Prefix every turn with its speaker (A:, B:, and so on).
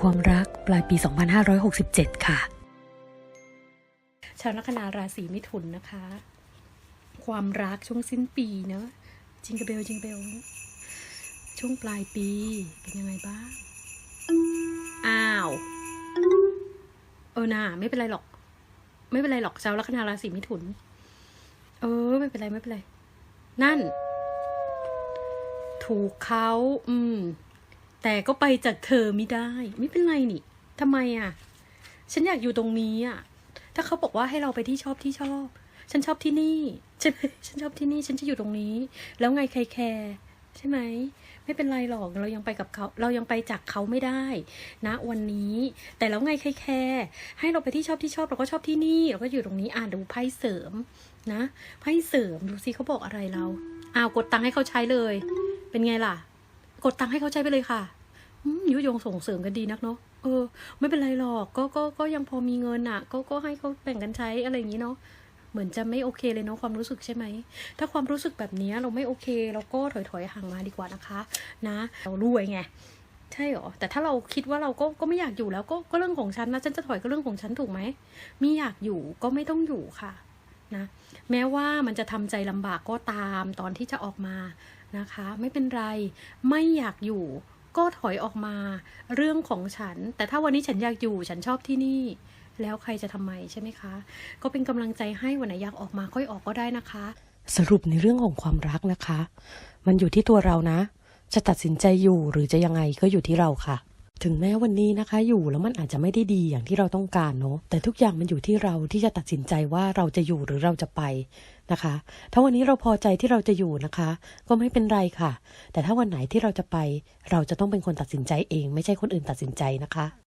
A: ความรักปลายปี 2567 ค่ะ ชาวลัคนาราศีมิถุนนะคะ ความรักช่วงสิ้นปีเนอะจิงกระเบลจิงกระเบล ช่วงปลายปีเป็นยังไงบ้าง อ้าว เออน่าไม่เป็นไรหรอก ไม่เป็นไรหรอกชาวลัคนาราศีมิถุน เออ ไม่เป็นไรไม่เป็นไร นั่น ถูกเขาอืม แต่ก็ไปจากเธอไม่ได้ ไม่เป็นไรนี่ทำไมอะ ฉันอยากอยู่ตรงนี้อะ ถ้าเขาบอกว่าให้เราไปที่ชอบที่ชอบ ฉันชอบที่นี่ใช่ไหมฉันชอบที่นี่ฉันจะอยู่ตรงนี้ แล้วไงใครแคร์ใช่ไหมไม่เป็นไรหรอกเรายังไปกับเขาเรายังไปจากเขาไม่ได้นะวันนี้ แต่แล้วไงใครแคร์ให้เราไปที่ชอบที่ชอบเราก็ชอบที่นี่ เราก็อยู่ตรงนี้อ่านดูไพ่เสริมนะไพ่เสริมดูสิเขาบอกอะไรเราอ้าวกดตังค์ให้เขาใช้เลย เป็นไงล่ะ กดตังค์ให้เขาใช้ไปเลยค่ะยุยงส่งเสริมกันดีนักเนาะเออ ไม่เป็นไรหรอกก็ก็ก็ยังพอมีเงินอะ ก็ก็ให้เขาแบ่งกันใช้อะไรอย่างนี้เนาะเหมือนจะไม่โอเคเลยเนาะความรู้สึกใช่ไหม ถ้าความรู้สึกแบบนี้เราไม่โอเค เราก็ถอยถอยๆห่างมาดีกว่านะคะ นะ เรารวยไงใช่หรอ แต่ถ้าเราคิดว่าเราก็ก็ไม่อยากอยู่แล้วก็ก็เรื่องของฉันนะฉันจะถอยก็เรื่องของฉันถูกไหมม่อยากอยู่ก็ไม่ต้องอยู่ค่ะ นะแม้ว่ามันจะทำใจลำบากก็ตามตอนที่จะออกมานะคะ ไม่เป็นไรไม่อยากอยู่ก็ถอยออกมาเรื่องของฉัน แต่ถ้าวันนี้ฉันอยากอยู่ฉันชอบที่นี่ แล้วใครจะทำไมใช่ไหมคะ ก็เป็นกำลังใจให้วันไหนอยากออกมาค่อยออกก็ได้นะคะ
B: สรุปในเรื่องของความรักนะคะ มันอยู่ที่ตัวเรานะ จะตัดสินใจอยู่หรือจะยังไงก็อยู่ที่เราค่ะ ถึงแม้วันนี้นะคะ อยู่แล้วมันอาจจะไม่ได้ดีอย่างที่เราต้องการเนาะแต่ทุกอย่างมันอยู่ที่เราที่จะตัดสินใจว่าเราจะอยู่หรือเราจะไปนะคะ ถ้าวันนี้เราพอใจที่เราจะอยู่นะคะ ก็ไม่เป็นไรค่ะ แต่ถ้าวันไหนที่เราจะไป เราจะต้องเป็นคนตัดสินใจเอง ไม่ใช่คนอื่นตัดสินใจนะคะ